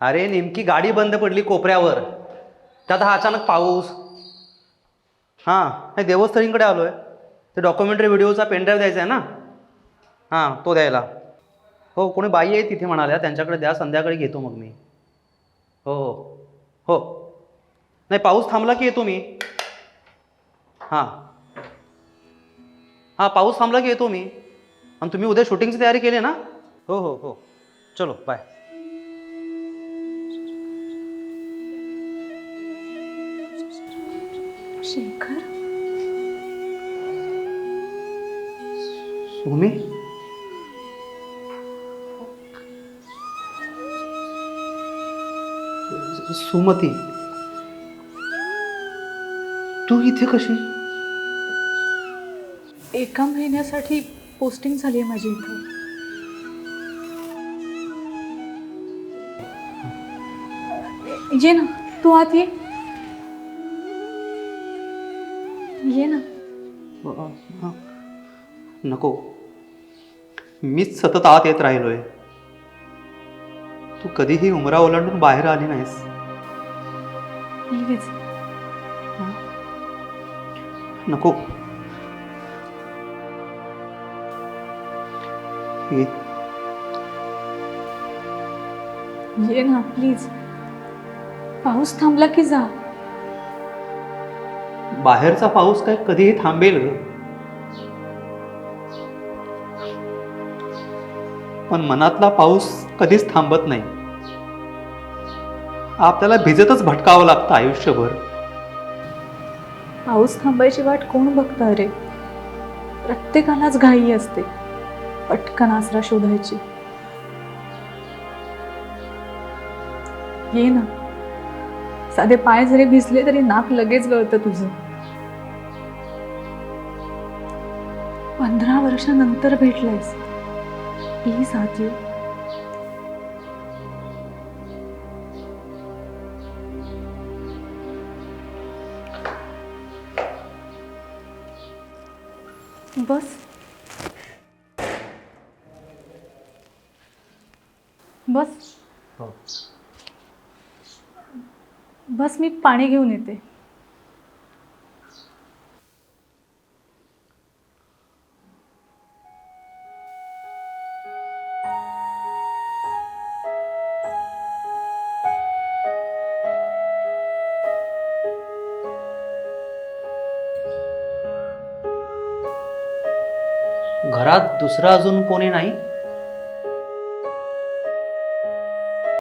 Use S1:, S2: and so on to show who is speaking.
S1: अरे नेमकी गाडी बंद पडली कोपऱ्यावर. त्यात हा अचानक पाऊस. हां नाही देवस्थळींकडे आलो आहे ते डॉक्युमेंटरी व्हिडिओचा पेनड्राईव्ह द्यायचा आहे ना? हां तो द्यायला. हो कोणी बाई आहे तिथे म्हणाल्या त्यांच्याकडे द्या संध्याकाळी घेतो मग मी. हो हो. हो. नाही पाऊस थांबला की येतो मी. हां. हां पाऊस थांबला की येतो मी. आणि तुम्ही उद्या शूटिंगची तयारी केली ना? हो हो हो. चलो बाय
S2: शेखर?
S1: सुमी सुमती तू इथे कशी?
S2: एका महिन्यासाठी पोस्टिंग झाली आहे माझी इथं. ये ना तू आत ये. ये ना.
S1: नको. मीच सतत आत येत राहिलोय. तू कधीही उमरा ओलांडून बाहेर आली नाहीस.
S2: प्लीज
S1: नको. ये.
S2: ये ना प्लीज पाऊस थांबला की जा.
S1: बाहेरचा पाऊस काय कधीही थांबेल पण मनातला पाऊस कधीच थांबत नाही. आपल्याला भिजतच भटकावं लागतं आयुष्यभर.
S2: पाऊस थांबायची वाट कोण बघतं रे प्रत्येकालाच घाई असते पटकन आसरा शोधायची. ये ना. साधे पाय जरी भिजले तरी नाक लगेच गळतं तुझं. पंधरा वर्षानंतर भेटलायस. प्लीज आत ये बस. बस बस मी पाणी घेऊन येते.
S1: घरात दुसरा अजून कोणी नाही?